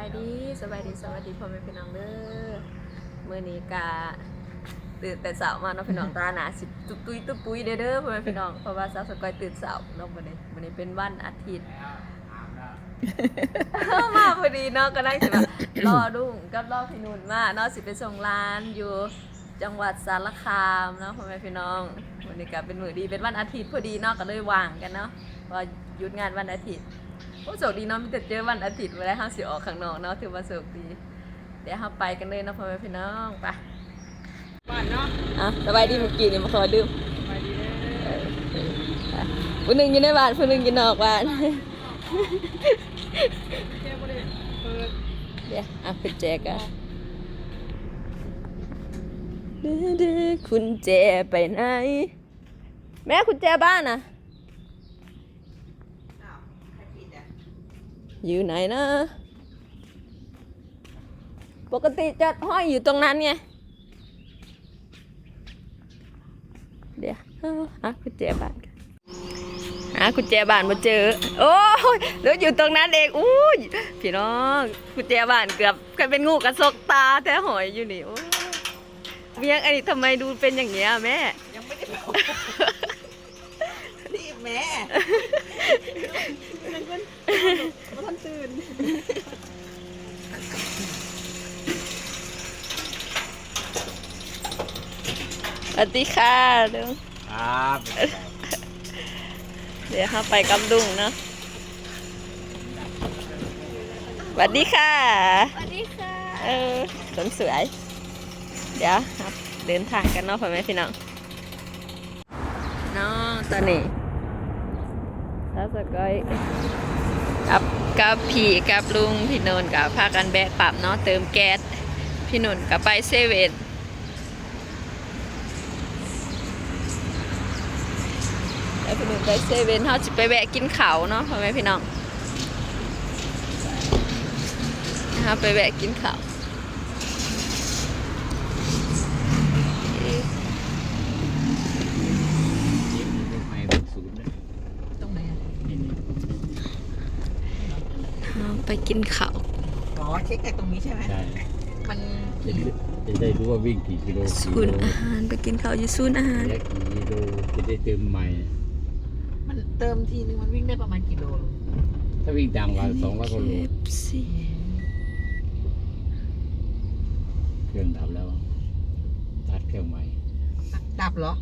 ายดีสบายดีสวัสดีพ่อแม่พี่น้องเด้อมื้อนี้กะตื่นแต่เช้ามาเนาะพี่น้องตาหนาสิตุกตุยตุกปุยเด้อเด้อพ่อแม่พี่น้องเพราะว่าสาวสกอยตื่นเช้าเนาะมื้อนี้มื้อนี้เป็นวันอาทิตย์ มาพอดีเนาะก็ได้สิแบบรอดุ้งกับรอพี่นุ่นมาเนาะสิไปส่งร้านอยู่จังหวัดสารคามเนาะพ่อแม่พี่น้องวันนี้ก็เป็นมื้อดีเป็นวันอาทิตย์พอดีเนาะก็เลยว่างกันเนาะว่าหยุดงานวันอาทิตย์ โอ้โชคดีเนาะมีแต่เจอวันอาทิตย์เวลาห้าสิออกข้างนอกเนาะถือว่าโชคดี เดี๋ยวเราไปกันเลยเนาะพ่อแม่พี่น้องไปบ้านเนาะอะสบายดีเมื่อกี้นี่มาขอดื่มไปดีเด้อผู้หนึ่งอยู่ในบ้านผู้หนึ่งอยู่นอกบ้านแค่บ่ได้เปิดเดี๋ยวอะคุณแจกันดื้อๆคุณแจไปไหน แม่คุณแจบ้านน่ะ อ้าวใครผิดอะ อยู่ไหนนะ ปกติจะห้อยอยู่ตรงนั้นไง เดี๋ยวเอาหากุญแจบ้านกันหากุญแจบ้านมาเจอ โอ้ยแล้วอยู่ตรงนั้นเองอู้ยพี่น้องกุญแจบ้านเกือบกลายเป็นงูกระซกตาแท้หอยอยู่นี่โอ้ยเมียงอันนี้ทำไมดูเป็นอย่างเงี้ยแม่ ยังไม่ได้บอกรีบแม่ยังเป็ นบ่ทันตื่นสวัสดีค่ะเดี๋ยวครับเดี๋ยวเราไปกำดุงเนาะสวัสดีค่ะ สวัสดีค่ะ เออสนสวย เดี๋ยวครับ เดินทางกันเนาะพ่อแม่พี่น้องน้องตอนนี้ถ้าสกอย กับกับพี่กับลุงพี่นนท์กับพากันแบะปรับเนาะเติมแก๊สพี่นนท์กับไปเซเว่นแล้วพี่นนท์ไปเซเว่นเขาจะไปแวะกินเขาเนาะพ่อแม่พี่น้องนะคะไปแวะกินข้าว ไม่เป็นศูนย์นะ ตรงไหนอะ นี่นี่ เอา ไปกินข้าวอ๋อเช็คไอ้ตรงนี้ใช่ไหมใช่มันจะได้จะได้รู้ว่าวิ่งกี่กิโลกี่ศูโลนย์อาหารไปกินข้าวอยู่ศูนย์อาหารและกี่กิโลจะได้เติมใหม่ มันเติมทีนึงมันวิ่งได้ประมาณกี่โลถ้าวิ่งต่างกว่าสองร้อยกว่าโล KFC เครื่องดับแล้วตัดเครื่องใหม่ดับเหรอ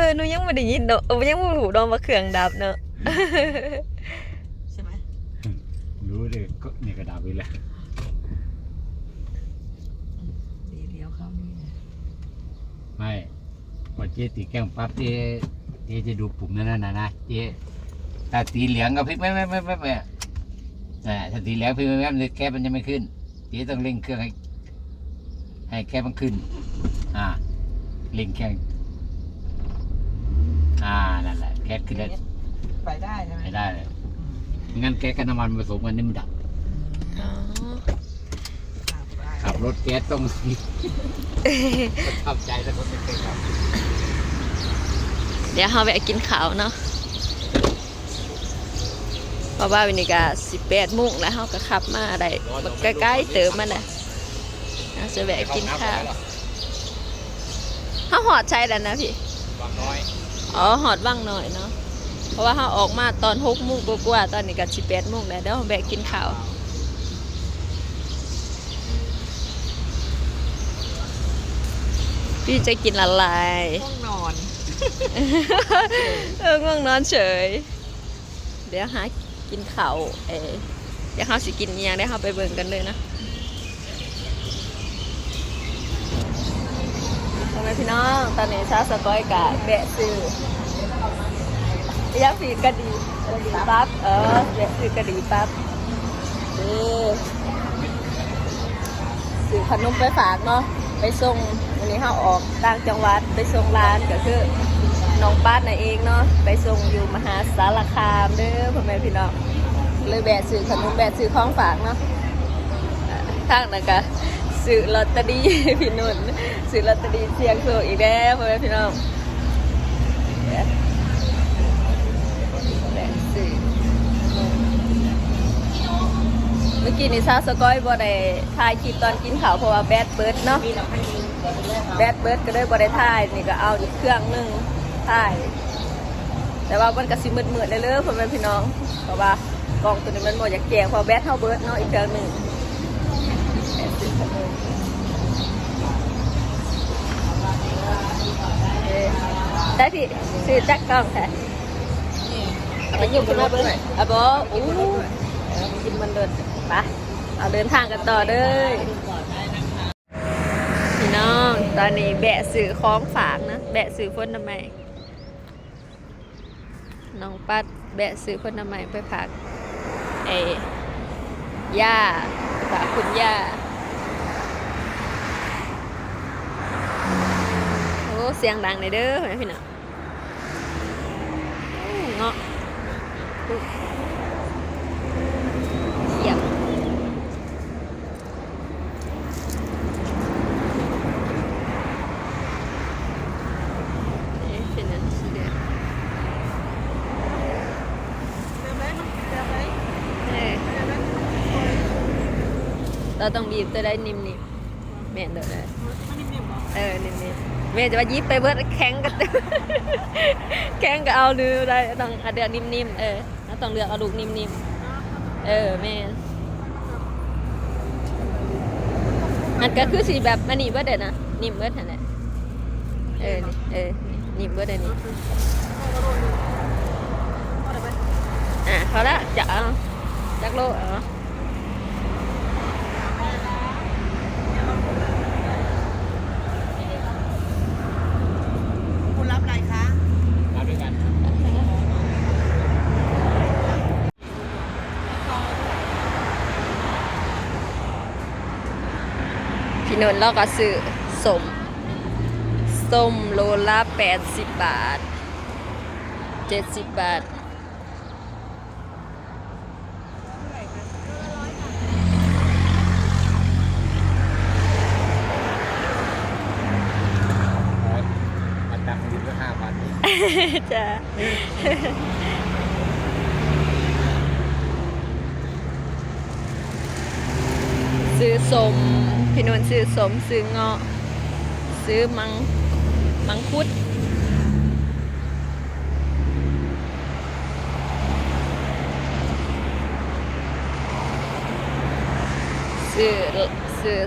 ออหนูยังไม่ได้ยินเนอะเออยังไม่รู้ดอกว่าเครื่องดับเนอะใช่ไหมรู้เลยก็นี่ก็ดับไปแล้วดีเลี้ยวเข้านี่นะไม่พอเจ๊ตีแก้งปั๊บเจ๊เจ๊จะดูปุ่มนั่นน่ะนะนะเจ๊ถ้าสีเหลืองก็พลิกไม่ไม่ไม่ไม่ไม่อ่าถ้าสีเหลืองพลิกไม่ไม่ไม่แก๊สมันจะไม่ขึ้นเจ๊ต้องเร่งเครื่องให้ให้แก๊สมันขึ้น อ่าเร่งเครื่อง อ่านั่นแหละแก๊สขึ้นแล้วไปได้ใช่ไหมไม่ได้เลยอืมไม่งั้นแก๊สกับน้ำมันผสมกันนี่มันดับ อ๋อขับไปขับรถแก๊สต้องทำใจแล้วคนไม่เคยขับเดี๋ยวเราไปกินข้าวเนาะเพราะว่าวันนี้ก็สิบแปดโมงแล้วเราก็ขับมาได้บักใกล้ๆเติมมาเลยเราจะแวะกินข้าวเขาหอดใช่แล้วนะพี่บางน้อย อ๋อหอดว่างหน่อยเนาะเพราะว่าเขาออกมาตอนหกโมงกว่าๆตอนนี้ก็สิบแปดโมงแล้วเดี๋ยวเราแบกกินข้าวพี่จะกินอะไรห้องนอน เออง่วงนอนเฉย เดี๋ยวหากินข้าวเออเดี๋ยวเขาสิกินอิหยังได้เขาไปเบิ่งกันเลยนะ ทำไมพี่น้อง ตอนนี้ชาสกอยกะแบะซื้อยาฝีกระดีกระดีปั๊บเออแบะซื้อกระดีปั๊บนี่ซื้อขนมไปฝากเนาะไปส่งวันนี้เขาออกต่างจังหวัดไปส่งร้านก็คือน้องป้าน่ะเองเนาะไปส่งอยู่มหาสารคามเด้อพ่อแม่พี่น้องเลยแบะซื้อขนมแบะซื้อของฝากเนาะทางนั้นก็ ซื้อลอตเตอรี่พี่นุ่นซื้อลอตเตอรี่เสียงโชคอีกแล้วพ่อแม่พี่น้องเมื่อกี้นี่ซาสก้อยบ่ได้ถ่ายคลิปตอนกินข้าวเพราะว่าแบตเบิดเนาะมีดเปิดเลยค่ะแบตเบิดก็เลยบ่ได้ถ่ายนี่ก็เอาอีกเครื่องหนึงถ่าย แต่ว่ามันก็สิมืดๆเลยเลยพ่อแม่พี่น้องเพราะว่ากล้องตัวนี้มันบ่อยากแจงเพราะแบตเฮาเบิดเนาะอีกเครื่องหนึ่ง ได้พี่ซื้อจักกล้องแท้เอาไปยิ้มขึ้นมาเบิ่งอะบ่อู้กินมันเดินไปเอาเดินทางกันต่อเด้อพี่น้องตอนนี้แบะสื่อคล้องฝากนะ แบะสื่อพ่นทำไมน้องปัดแบะสื่อพ่นทำไมไปผักเอย่าฝากคุณย่าโอ้ เสียงดังเลยเด้อเห็นไหมพี่น้องโอ้เงาะเสียงเอ๊ะเป็นอันสีแดงเอ๊ะเราต้องบีบตัวได้นิ่มๆแม่นเด้อได้เออ นิ่มๆ แม่จะว่ายิบไปเบิดแข็งกันแข็งก็เอาลือได้ต้องเอาเดือดนิ่มๆเออต้องเลือกเอาลูกนิ่มๆเออแม่นมันก็คือสีแบบมันนี่เบิดเด้นะนิ่มเบิดหั่นแหละเออนี่เออนี่มเบอร์เดยนี่อะเขาละจะเอาจักโลเหรอ คุณรับอะไรคะ มาด้วยกัน พี่ นนท์เราก็ซื้อสมส้มโลละแปดสิบบาทเจ็ดสิบบาทมาตักมาอยู่ก็ห้าพันจ้ะซื้อสม พี่นนท์ซื้อสมซื้อเงาะ ซื้อมังมังคุดซื้อซื้อ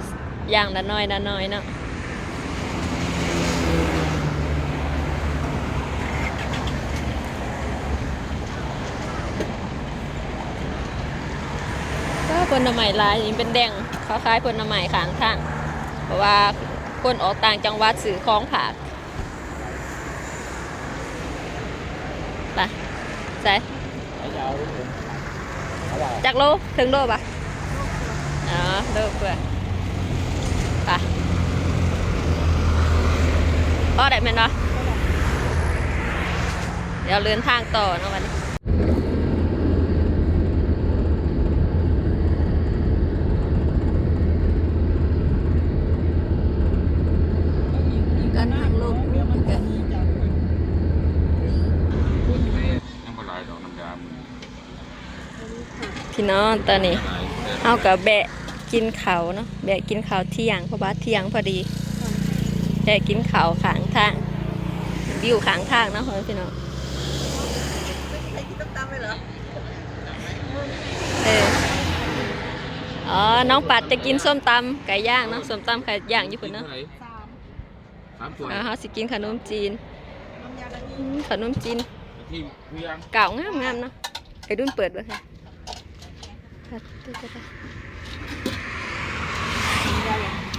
อย่างละน้อยละน้อยเนาะก็ผลไม้ลายนี่เป็นแดง คล้ายๆผลไม้ขางทางเพราะว่าคนออกต่างจังหวัดสื่อคล้องผากไปใส่ยาวด้วยผมเขาบอกจักโลถึงโลปะอ๋อโลเพื่อไปพ่อได้ไหมเนาะเดี๋ยวเดินทางต่อเนาะวันนี้ทางลงกัน ยังบ่หลายดอกน้ำยา พี่น้องตอนนี้หลายเอากับแบะกินเขาวเนาะแบะกินเขาวเที่ยงเพราะว่าเที่ยงพอดีแบะกินเขาวขางทางวิวขางทางเนาะพี่น้องใครกินต้มตำเลยเหรอเอออ๋อน้องปัดจะกินส้มตำไก่ย่างเนาะส้มตำไก่ย่างอยู่คนเนาะสามสามตัวอ่าเขาสิกินขนมจีนน้ำยาละอืมขนมจีนที่เพียงเก่างามงามๆเนาะไอ้ดุนเปิดไว้ค่ะ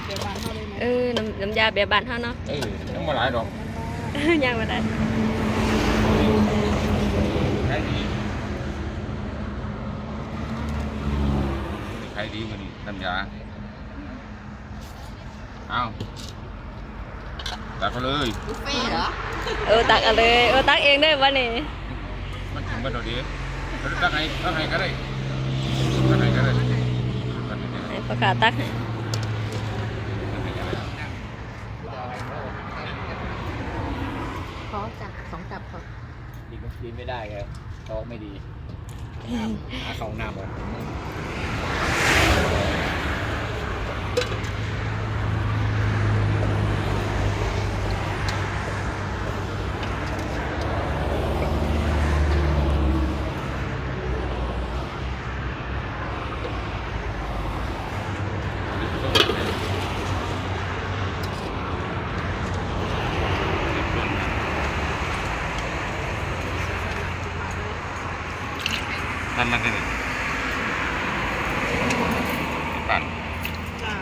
เดี๋ยวบานเท่าเลยไหมเออน้ำน้ำยาแบบบานเท่าเนาะเออยังบ่หลายดอ ไอ้ประกาศตักให้ขอจับสองจับขอดีก็ดีไม่ได้ไงท้องไม่ดีหาเข้าน้ำก่อน มันนี่ปั่นจ้า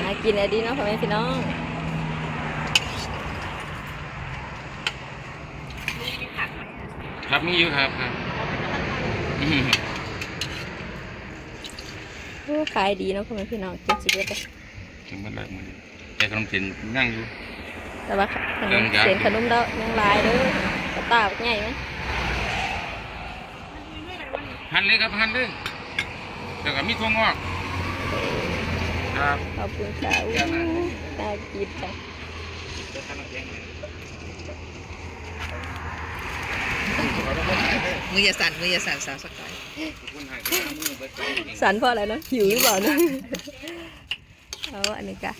น่ากินอะดีเนาะพ่อแม่พี่น้องครับมีอยู่ครับครับอืมโอ้ขายดีเนาะพ่อแม่พี่น้องกินสิเบิดเลยถึงมันเลยมัน แต่ขนมจีนนั่งอยู่ แต่ว่าขนเรื่มองยากเสียนขนมดอกยังหลายเด้อกระตาบักใหญ่ไหมหันเลยครับหันเลยแล้วก็มีถั่วงอกครับขอบคุณค่ะอู้น่ากินค่ะมืออย่าสั่นมืออย่าสั่นสาวสกอยสันเพราะอะไรเนาะหิวหรือเปล่าเนาะเอาอันนี้ก็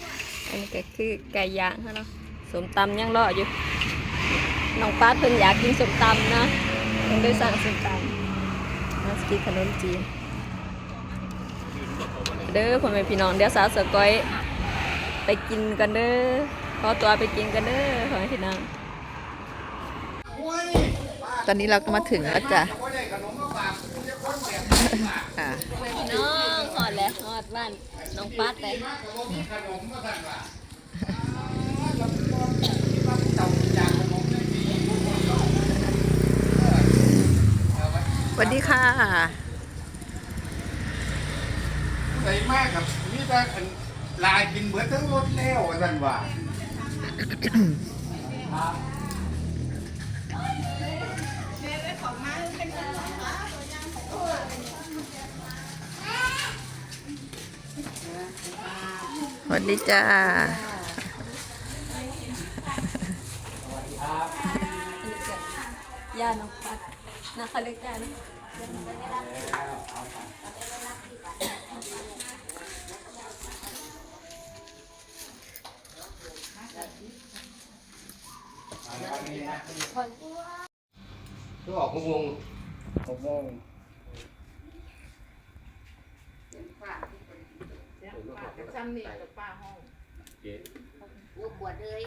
อันนี้ก็คือไก่ย่างค่ะเนาะสมตำยังรออยู่น้องป้าเพิ่นอยากกินสมตำนะเพิ่นเลยสั่งสมตำมาสกินขนมจีนเด้อพ่อแม่พี่น้องเดี๋ยวสาวสกอยไปกินกันเด้อขอตัวไปกินกันเด้อพ่อแม่พี่น้องตอนนี้เราก็มาถึงแล้วจ้ะอ่า พี่น้อดบ้านน้องปัดเลยสวัสดีค่ะใส่มากครับนี่แต่ลายกินเหมือนทั้งรถแล้วท่านว่า สวัสดีจ้าย่าน้องปัดนะเขาเรียกย่านะก็ออกหกโมงหกโมง ลูกบวชเลย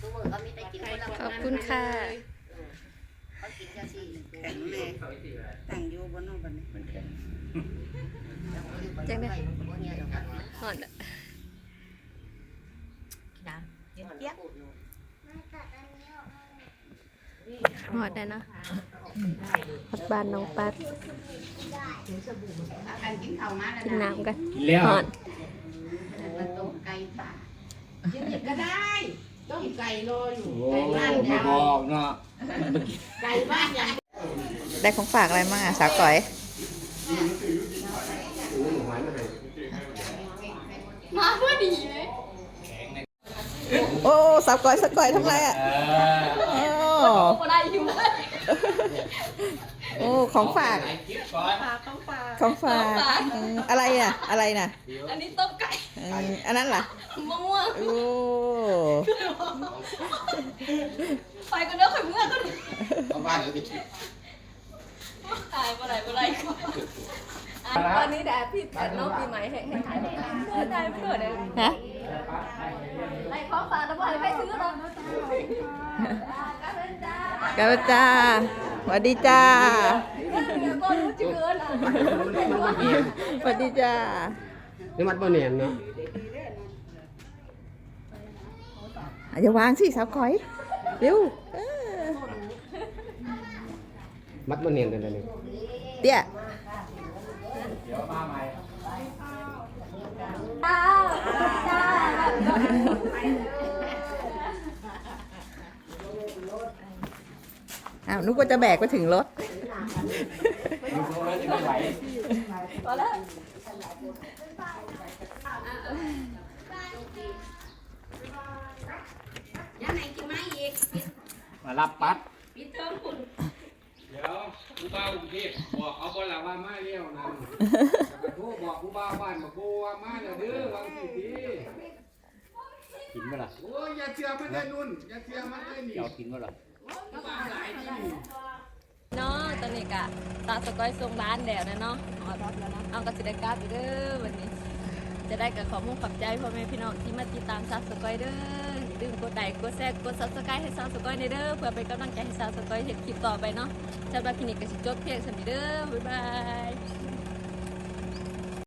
ทุกมือเขามีแต่กินคนละขอบคุณค่ะ เขากินแค่สี่แข็งเลยตั้งอยู่บนนู้นบนนี้มันแข็งจังได้หอดอะน้ำเย็นเจี๊ยบหอดได้นะพัดบานน้องปัดกินข้าวมน้ำกันแล้วหอด มันต้มไก่ป่าก็ได้ ต้องไก่รออยู่ โอ้ไม่บอกเนาะไก่บ้านอย่างได้ของฝากอะไรมั่งอะสาวก๋อย มาพอดีเลยโอ้สาวก๋อยสาวก๋อยทำไรอะเออโอ้พอได้อยู่ โอ้ของฝากคลิปก่อนของฝาก อืมอะไรอะ อะไรน่ะอันนี้ต้มไก่อืมอันนั้นล่ะมะม่วงโอ้ไปกันเด้อข่อยเมื่อกันเอาบ้านเดี๋ยวไปกินตายเมื่อไหร่เมื่อไหร่ตอนนี้แดดพี่แต่น้องปีใหม่ให้ให้ถ่ายเมื่อได้ไม่เกิดเลยฮะไอ้ของฝากแล้วบอกให้ไปซื้อหรอกกันเลยจ้ากันจ้าส วัสดีจ้าเดี๋ยวก็รู้จะเกินอะสวัสดีจ้านี่มัดบ่เนียนเนาะอะอย่าวางสิสาวก๋อยเร็วเออมัดบ่เนียนเลยนี่เตี้ยจ้าจ้าาวนึกว่าจะแบกไปถึงรถพอแล้วยังไหนกินมาอีกมารับปัดพี่เติมคุณเดี๋ยวกูบ้าวกรุงเทพบอกเอาบ่ละว่ามาเลี้ยวนั่นแล้วก็โทรบอกกูบ้าวบ้านบอกกูว่ามาแล้วเด้อวางสิทีกินเมื่อไหร่โอ้ยอย่าเชื่อมันได้นุ่นอย่าเชื่อมันได้นี่เจ้ากินเมื่อไหร่กูบ้าวหลายที่นี่ เนาะตอนนี้กะตาสกอยส่งร้านแล้วนะเนาะเอาเอากระสิได้กราบอยู่เด้อวันนี้ จะได้กับขอมุ่งขอบใจพ่อแม่พี่น้องที่มาติดตามซาสกอยเด้ออย่าลืมกดไลค์กดแชร์กดซับสไครต์ให้ซาสกอยในเด้อเพื่อเป็นกำลังใจให้ซาสกอยเห็นคลิปต่อไปเนาะสำหรับคลินิกกสิจบเพียงสำนี้เด้อบ๊ายบาย